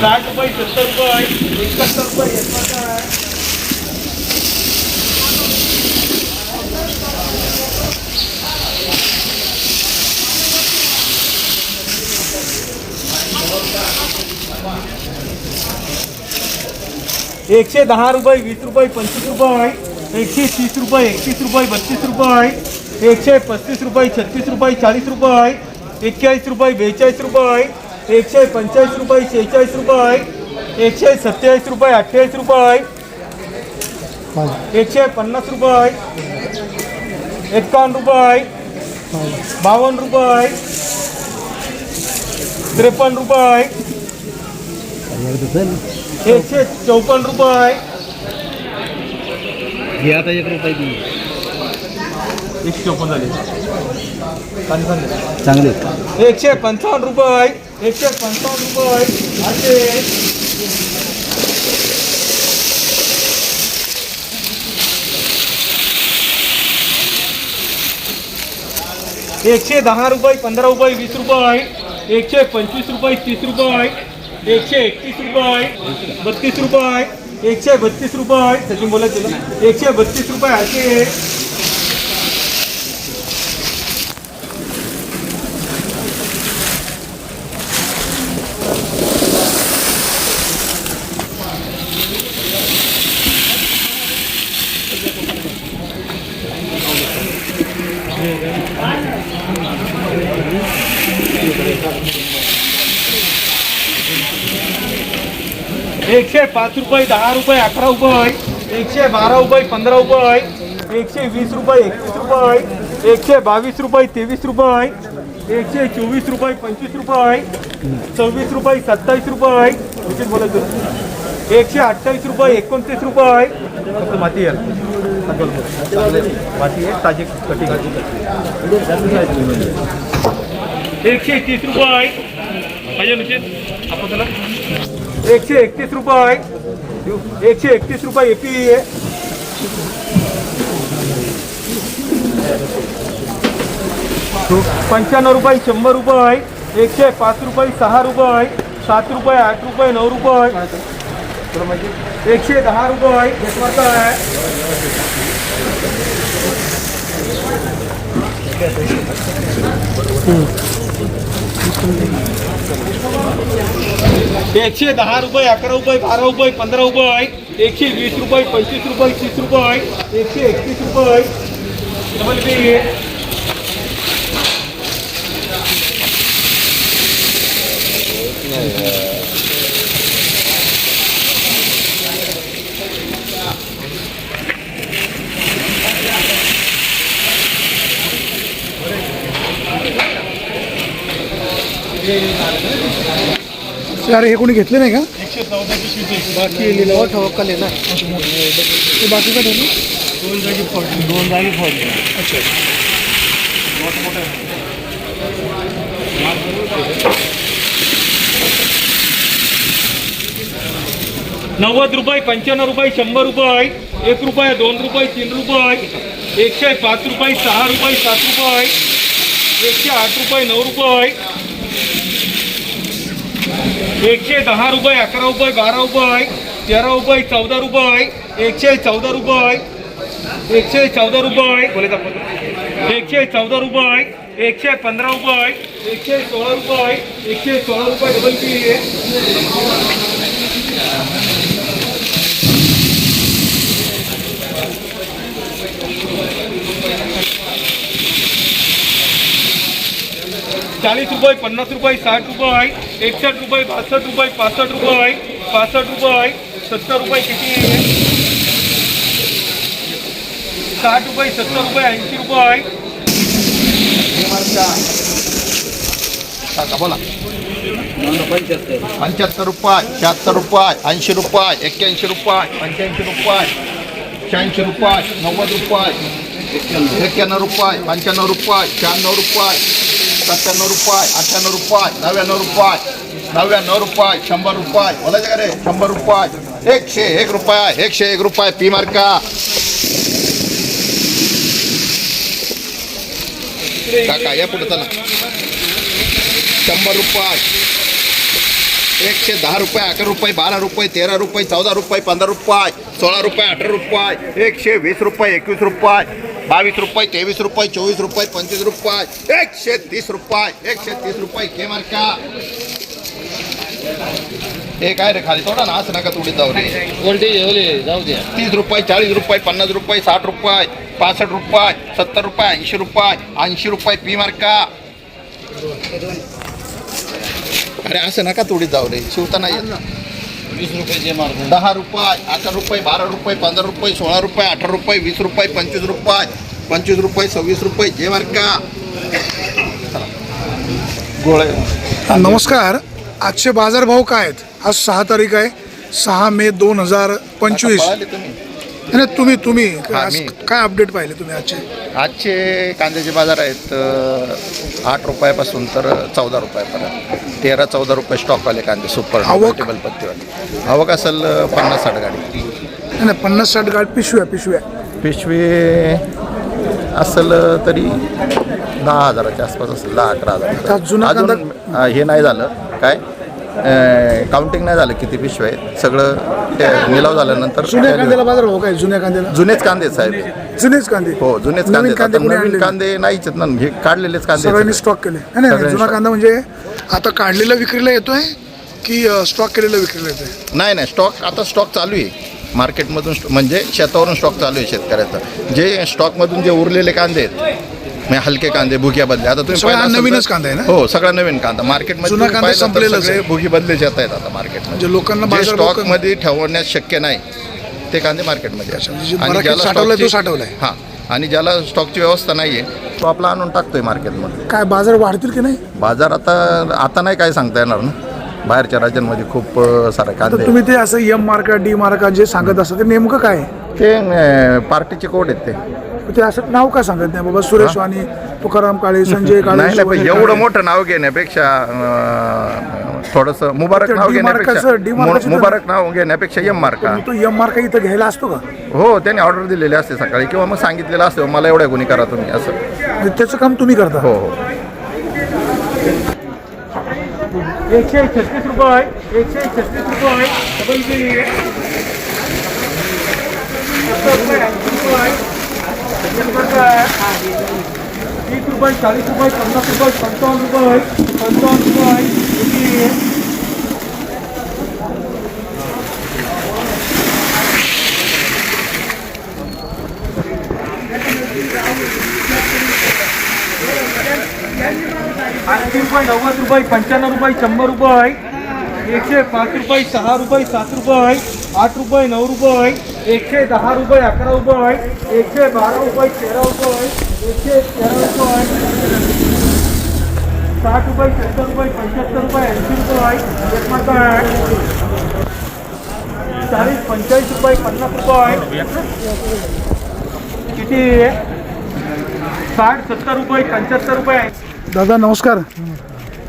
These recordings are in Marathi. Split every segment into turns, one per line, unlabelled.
साठ रुपये सत्तर रुपये एकाहत्तर रुपये एकाहत्तर आहे. एकशे दहा रुपये वीस रुपये पंचवीस रुपये एकशे तीस रुपये एकतीस रुपये बत्तीस रुपये एकशे पस्तीस रुपये छत्तीस रुपये चाळीस रुपये एक्केचाळीस रुपये बेचाळीस रुपये एकशे पंचेचाळीस रुपये शेहेचाळीस रुपये एकशे सत्तेचाळीस रुपये अठ्ठेचाळीस रुपये एकशे पन्नास रुपये एकावन्न रुपये बावन्न रुपये त्रेपन्न रुपये एकशे चौपन्न रुपये.
आता एक रुपये
एकशे चौपन्न झाले.
चांगले.
एकशे पंचावन्न रुपये. एकशे पंचावन्न रुपये असे. एकशे दहा रुपये पंधरा रुपये वीस रुपये एकशे पंचवीस रुपये तीस रुपये एकशे एकतीस रुपये बत्तीस रुपये एकशे बत्तीस रुपये सचिन बोला एकशे बत्तीस रुपये असे. एकशे पाच रुपये दहा रुपये अकरा रुपये एकशे बारा रुपये पंधरा रुपये एकशे वीस रुपये एकवीस रुपये एकशे बावीस रुपये तेवीस रुपये एकशे चोवीस रुपये पंचवीस रुपये सव्वीस रुपये सत्तावीस रुपये बोलायचं एकशे अठ्ठावीस रुपये एकोणतीस रुपये फक्त माती माती आहे ताजे कटिंग एकशे तीस रुपये. पाहिजे निश्चित आपण त्याला? एकशे एकतीस रुपये एकशे एकतीस रुपये एपी पंच्याण्णव रुपये शंभर रुपये एकशे पाच रुपये, सहा रुपये सात रुपये, आठ रुपये नऊ रुपये एकशे दहा रुपये आहे एकशे दहा रुपये अकरा रुपये बारा रुपये पंधरा रुपये एकशे वीस रुपये पंचवीस रुपये तीस रुपये एकशे एकतीस रुपये. डबल बी
अरे हे कोणी घेतले नाही का? बाकी लिलावा ठोकल आहे ना ते बाकी का ठेवलं?
दोन जागी फोडली दोन जागी फोडली
अच्छा.
नव्वद रुपये पंच्याण्णव रुपये शंभर रुपये एक रुपये दोन रुपये तीन रुपये एकशे पाच रुपये सहा रुपये सात रुपये एकशे आठ रुपये नऊ रुपये एकशे दहा रुपये अकरा रुपये बारा रुपये तेरा रुपये चौदा रुपये एकशे चौदा रुपये एकशे चौदा रुपये बोलायचं एकशे चौदा रुपये एकशे पंधरा रुपये एकशे सोळा रुपये एकशे सोळा रुपये डबल पी आहे चाळीस रुपये पन्नास रुपये साठ रुपये एकसष्ट रुपये बासष्ट रुपये पासष्ट रुपये पासष्ट रुपये सत्तर रुपये किती आहे? साठ रुपये सत्तर रुपये ऐंशी रुपये
काका बोला. पंच्याहत्तर. रुपये शहात्तर रुपये ऐंशी रुपये एक्क्याऐंशी रुपये पंच्याऐंशी रुपये शहाऐंशी रुपये नव्वद रुपये एक्क्याण्णव रुपये पंच्याण्णव रुपये शहाण्णव रुपये सत्त्याण्णव रुपये अठ्ठ्याण्णव रुपये नव्याण्णव रुपये नव्याण्णव रुपये शंभर रुपये. बोलायचं का रे? शंभर रुपये. एकशे एक रुपया एकशे एक रुपये पी मार्का. काका या पुढे चला. शंभर रुपये. एकशे दहा रुपये अकरा रुपये बारा रुपये तेरा रुपये चौदा रुपये पंधरा रुपये सोळा रुपये अठरा रुपये एकशे वीस रुपये एकवीस रुपये. बावीस रुपये तेवीस रुपये चोवीस रुपये पंचवीस रुपये एकशे तीस रुपये एकशे तीस रुपये. के मार का? हे काय रे खाली? थोडा ना असं नका थोडी जाऊ रे.
व्होल्टेज होले जाऊ द्या.
तीस रुपये चाळीस रुपये पन्नास रुपये साठ रुपये पासष्ट रुपये सत्तर रुपये ऐंशी रुपये ऐंशी रुपये. पी मार्का अरे असं नका थोडी जाऊ रे. शिवताना येत. ना
वीस रुपये जे मार्ग
दहा रुपये अकरा रुपये बारा रुपये पंधरा रुपये सोळा रुपये अठरा रुपये वीस रुपये पंचवीस रुपये पंचवीस रुपये सव्वीस रुपये. जे मार्का गोळे.
हा, नमस्कार. आजचे बाजारभाव काय आहेत? आज सहा तारीख आहे. सहा मे दोन हजार पंचवीस. नाही तुम्ही तुम्ही
हा,
आज
मी.
काय अपडेट पाहिले तुम्ही आजचे?
आजचे कांद्याचे बाजार आहेत अ, आठ रुपयापासून तर चौदा रुपयापर्यंत. तेरा चौदा रुपये स्टॉक आले कांदे सुपर
आवक?
टेबल पत्तीवाले. आवक असेल अ, पन्नास साठ गाडी.
नाही नाही, पन्नास साठ गाठ पिशव्या पिशव्या.
पिशवी असेल तरी दहा हजाराच्या आसपास असेल दहा अकरा
आता
हजार
जुना
अजून
कांदा-
अ, हे नाही झालं. काय? काउंटिंग नाही झालं किती पिशव्या आहेत. सगळं ते निलाव झाल्यानंतर
जुन्या कांद्याला बाजारभाव काय जुन्या कांद्याला?
जुनेच कांदे साहेब.
जुनेच कांदे?
हो जुनेच कांदे
कांदे
आता
कोणी
नवीन कांदे नाहीच आहेत ना. हे काढलेलेच कांदे
सगळ्यांनी स्टॉक केले. नाही, नाही नाही
सगळ्यांनी
जुना
stock.
कांदा म्हणजे आता काढलेला विक्रीला येतोय की स्टॉक केलेला विक्रीला येतोय?
नाही नाही. स्टॉक आता स्टॉक चालू आहे. मार्केटमधून स्ट- म्हणजे शेतावरून स्टॉक चालू आहे शेतकऱ्याचा. जे स्टॉकमधून जे उरलेले कांदे आहेत म्हणजे हलके कांदे भुग्या बदले आता तुम्ही
सगळा
पाहिलं असेल
नवीनच
तर-
कांदा आहे ना?
हो सगळा नवीन कांदा मार्केटमध्ये
जुना
तुम्ही
कांदा
पाहिलं तर
संपलेलाच
सगळे
आहे.
भुगी बदले येत आहेत आता मार्केटमध्ये
म्हणजे लोकांना
जे
कमी-
स्टॉकमध्ये ठेवण्यास शक्य नाही ते कांदे मार्केटमध्ये
म्हणजे जे
आहेत. आणि
मार्केट
ज्याला
साठवलंय तो साठवलाय.
हां आणि ज्याला स्टॉकची व्यवस्था नाही आहे तो आपला आणून टाकतोय मार्केटमध्ये
काय बाजार वाढतील की नाही
बाजार आता आता नाही काय सांगता येणार ना बाहेरच्या राज्यांमध्ये खूप अं, सारे
तर
कांदे
तुम्ही ते असं एम मार्का डी मार्का जे सांगत असता ते नेमकं काय आहे?
ते अं, पार्टीचे कोड आहेत ते
ते असं नाव का सांगत नाही? बाबा सुरेश वाणी तुकाराम काळे संजय काळे
नाही नाही पण
शिवाजी
एवढं
काळे.
मोठं नाव घेण्यापेक्षा थोडस मुबारक
ते
नाव घेण्यापेक्षा मु- मुबारक नाव घेण्यापेक्षा एम मार्का
तो एम मार्का इथं घ्यायला असतो का?
हो त्याने ऑर्डर दिलेली असते सकाळी किंवा मग सांगितलेलं असतं मला एवढ्या गुन्हे करा तुम्ही असं.
म्हणजे त्याचं काम तुम्ही करता.
हो हो.
एकशे छत्तीस रुपये एकशे छत्तीस रुपये डबल बी सत्तर रुपये ऐंशी रुपये सत्तर रुपये तीस रुपये चाळीस रुपये पन्नास रुपये पंचावन्न रुपये पंचावन्न रुपये किती? ऐंशी रुपये नव्वद रुपये पंच्याण्णव रुपये शंभर रुपये एकशे पाच रुपये सहा रुपये सात रुपये आठ रुपये नऊ रुपये एकशे दहा रुपये अकरा रुपये एकशे बारा रुपये तेरा रुपये एकशे तेरा रुपये साठ रुपये सत्तर रुपये पंच्याहत्तर रुपये ऐंशी रुपये आहे. चाळीस पंचेचाळीस रुपये पन्नास रुपये किती साठ सत्तर रुपये पंच्याहत्तर रुपये
दादा नमस्कार.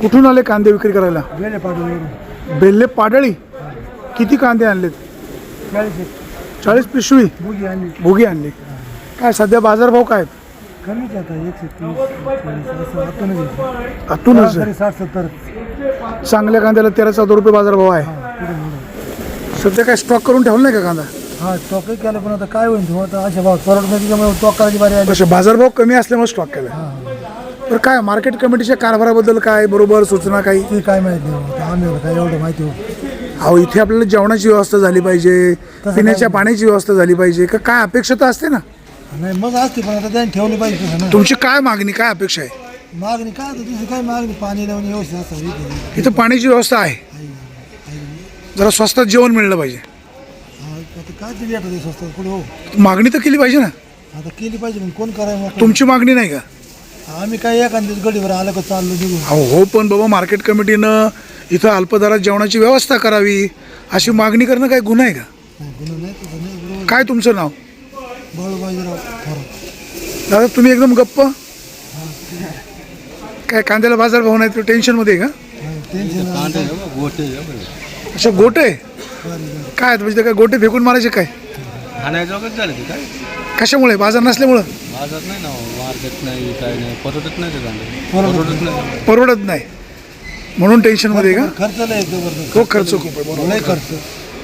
कुठून आले कांदे विक्री करायला? बेल्ले पाडळी किती कांदे आणलेत? चाळीस पिशवी? भुगी आणली. काय सध्या बाजारभाव काय आहेत?
कमीच आता एकशे तीस आतूनच
आतूनच?
तरी साठ सत्तर.
चांगल्या कांद्याला तेरा चौदा रुपये बाजारभाव आहे. सध्या काय स्टॉक करून ठेवला नाही का कांदा?
हा स्टॉकही केलं पण आता काय होईल? तुम्हाला आता अशा भाव परवडत नाही त्याच्यामुळे करायची बारी आली.
कसे बाजारभाव कमी असल्यामुळे स्टॉक केला. तर काय मार्केट कमिटीच्या कारभाराबद्दल काय बरोबर सूचना काही?
ती काय माहिती नाही आता आम्ही काय एवढं माहिती हो
अहो इथे आपल्याला जेवणाची व्यवस्था झाली पाहिजे पिण्याच्या पाण्याची व्यवस्था झाली पाहिजे. का काय अपेक्षा तर असते ना?
नाही मग असते पण आता त्यांनी ठेवली पाहिजे तसं ना.
तुमची काय मागणी काय अपेक्षा आहे?
मागणी काय दुसरी काय मागणी? पाणी लावून व्यवस्थित असावी इथे.
इथं पाण्याची व्यवस्था आहे. जरा स्वस्तात जेवण मिळलं पाहिजे.
हा, आता काय दिली आता ते स्वस्त कुठे हो?
मागणी तर केली पाहिजे ना.
आता केली पाहिजे पण कोण करायला मोकळं?
तुमची मागणी नाही का?
आम्ही काय एखाद्या गडीवर आलं का चाललो निघून?
अहो हो पण बाबा मार्केट कमिटीनं इथं अल्पदरात जेवणाची व्यवस्था करावी अशी मागणी करणं काय गुन्हा आहे का? काय तुमचं नाव? दादा तुम्ही एकदम गप्प? काय कांद्याला बाजार भाव नाही टेन्शनमध्ये आहे का? अच्छा गोटे काय आहेत? म्हणजे ते काय गोटे फेकून मारायचे काय?
हाणायजोगच झालं ते काय?
कशामुळे? बाजार नसल्यामुळं?
बाजार नाही ना मार्केट नाही काय नाही परवडत नाही ते कांदे. परवडत नाही.
परवडत नाही. म्हणून टेन्शनमध्ये आहे का?
खर्च लय जबरदस्त.
तो खर्च खूप आहे बरोबर.
लय खर्च.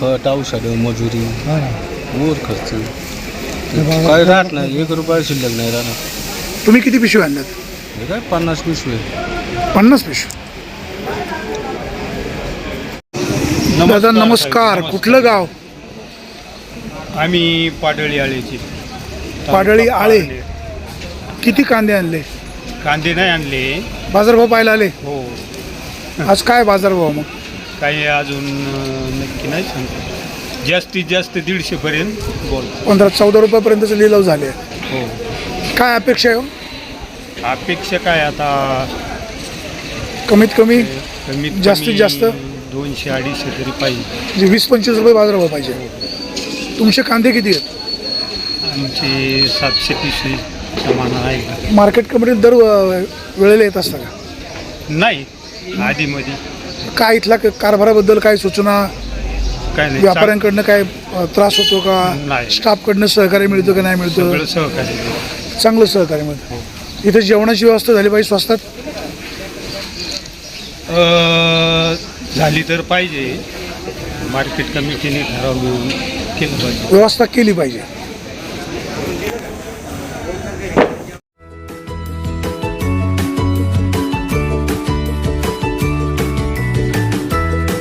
खत औषध मजुरी.
हा. ना
मोर खर्च.
ते बाबा-
काय राहत नाही. एक रुपया शिल्लक नाही राहणार.
तुम्ही किती पिशवी आणल्यात?
हे काय पन्नास पिशवे
पन्नास पिशवी. दादा नमस्कार. कुठलं गाव?
आम्ही पाडळी आळेची.
पाडळी आळे. किती कांदे आणले?
कांदे नाही आणले.
बाजारभाव पाहायला आले?
हो.
आज काय बाजारभाव मग?
काही अजून नक्की नाही सांगतो जास्तीत जास्त दीडशे पर्यंत बोल.
पंधरा चौदा रुपयापर्यंतचे लिलाव झाले.
हो.
काय अपेक्षा आहे हो?
अपेक्षा काय आता?
कमीत कमी?
कमीत
जास्तीत जास्त?
दोनशे अडीचशे तरी पाहिजे.
म्हणजे वीस पंचवीस रुपये बाजारभाव पाहिजे. तुमचे कांदे किती आहेत?
आमचे सातशे पिशवी समान आहे
मार्केट कमिटीत दर वेळेला येत असता का?
नाही.
काय इथला क- कारभाराबद्दल काय सूचना?
काय नाही
व्यापाऱ्यांकडनं काय अ, त्रास होतो का?
नाही.
स्टाफकडनं सहकार्य मिळतं का नाही
सगळं
मिळतं.
सहकार्य
चांगलं सहकार्य मिळतं. इथे जेवणाची व्यवस्था झाली पाहिजे स्वस्तात?
अं, झाली तर पाहिजे. मार्केट कमिटीने ठरवून केलं पाहिजे.
व्यवस्था केली पाहिजे.